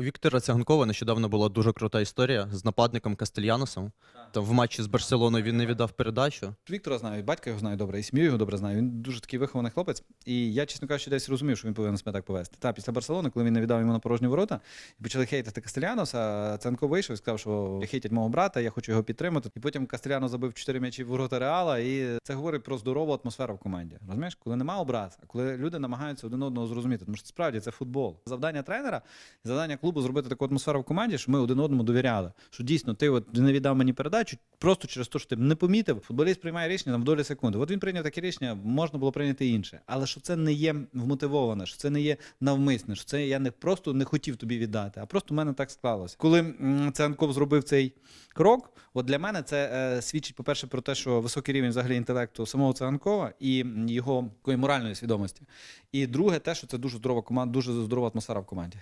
У Віктора Цяганкова нещодавно була дуже крута історія з нападником Кастельяносом. Там в матчі з Барселоною він не віддав передачу. Віктора знаю, і батька його знаю добре, і сім'ю його добре знаю. Він дуже такий вихований хлопець. І я, чесно кажучи, десь розумів, що він повинен себе так повести. Та після Барселони, коли він не віддав йому на порожні ворота, і почали хейтити Кастеліаноса, Ценко вийшов і сказав, що хейтять мого брата, я хочу його підтримати. І потім Кастеляно забив 4 м'ячі в ворота Реала, і це говорить про здорову атмосферу в команді. Розумієш, коли нема образ, а коли люди намагаються один одного зрозуміти, тому що справді це футбол. Завдання тренера, завдання клубу зробити таку атмосферу в команді, що ми один одному довіряли. Що дійсно ти от не віддав мені передачу просто через те, що ти не помітив. Футболіст приймає рішення там в долі секунди. От він прийняв таке рішення, можна було прийняти інше. Але що це не є вмотивоване, що це не є навмисне, що це я не просто не хотів тобі віддати, а просто в мене так склалося. Коли Ценков зробив цей крок, от для мене це е, свідчить, по-перше, про те, що високий рівень взагалі інтелекту самого Ценкова і його моральної свідомості. І друге, те, що це дуже здорова команда, дуже здорова атмосфера в команді.